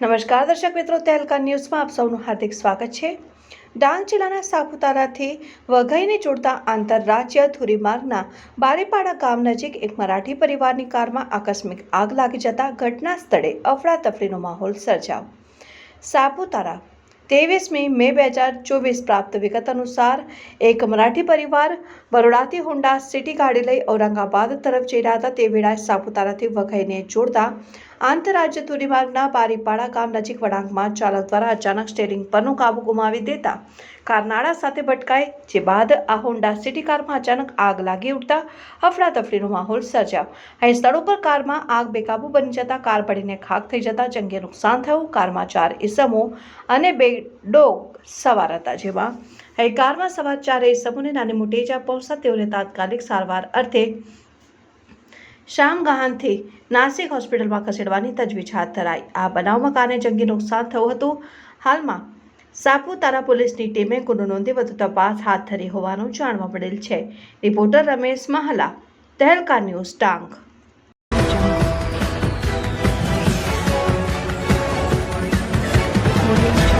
નમસ્કાર દર્શક મિત્રો, તહેલકા ન્યૂઝમાં આપ સૌનું હાર્દિક સ્વાગત છે. ડાંગ જિલ્લાના સાપુતારાથી વઘઈને જોડતા આંતરરાજ્ય ધોરીમાર્ગના બારેપાડા ગામ નજીક એક મરાઠી પરિવારની કારમાં આકસ્મિક આગ લાગી જતા ઘટના સ્થળે અફડાતફડીનો માહોલ સર્જાયો. સાપુતારા ત્રેવીસમી મે બે હજાર ચોવીસ પ્રાપ્ત વિગત અનુસાર, એક મરાઠી પરિવાર બરોડાથી હોન્ડા સિટી ગાડી લઈ ઔરંગાબાદ તરફ જઈ રહ્યા હતા. તે વેળાએ સાપુતારાથી વઘઈને જોડતા આંતરરાજ્ય ધોરીમાર્ગના બારીપાડા ગામ નજીક વળાંકમાં ચાલક દ્વારા અચાનક સ્ટેરિંગ પરનો કાબુ ગુમાવી દેતા કાર નાળા સાથે ભટકાઈ, જે બાદ આ હોન્ડા સિટી કારમાં અચાનક આગ લાગી ઉઠતા અફડાતફડીનો માહોલ સર્જાયો. અહીં સ્થળ ઉપર કારમાં આગ બેકાબુ બની જતા કાર પડીને ખાક થઈ જતા જંગે નુકસાન થયું. કારમાં ચાર ઇસમો અને બે ડોગ સવાર હતા, જેમાં કારમાં સવાર ચાર ઇસમોને નાની મોટી ઇજા પહોંચતા તેઓને તાત્કાલિક સારવાર અર્થે શામગાહાનથી નાસિક હોસ્પિટલમાં ખસેડવાની તજવીજ હાથ ધરાઈ. આ બનાવમાં કારણે જંગી નુકસાન થયું હતું. હાલમાં સાપુતારા પોલીસની ટીમે ગુનો નોંધી વધુ તપાસ હાથ ધરી હોવાનું જાણવા મળેલ છે. Reporter Ramesh Mahala Tehelka news, Dang. Audio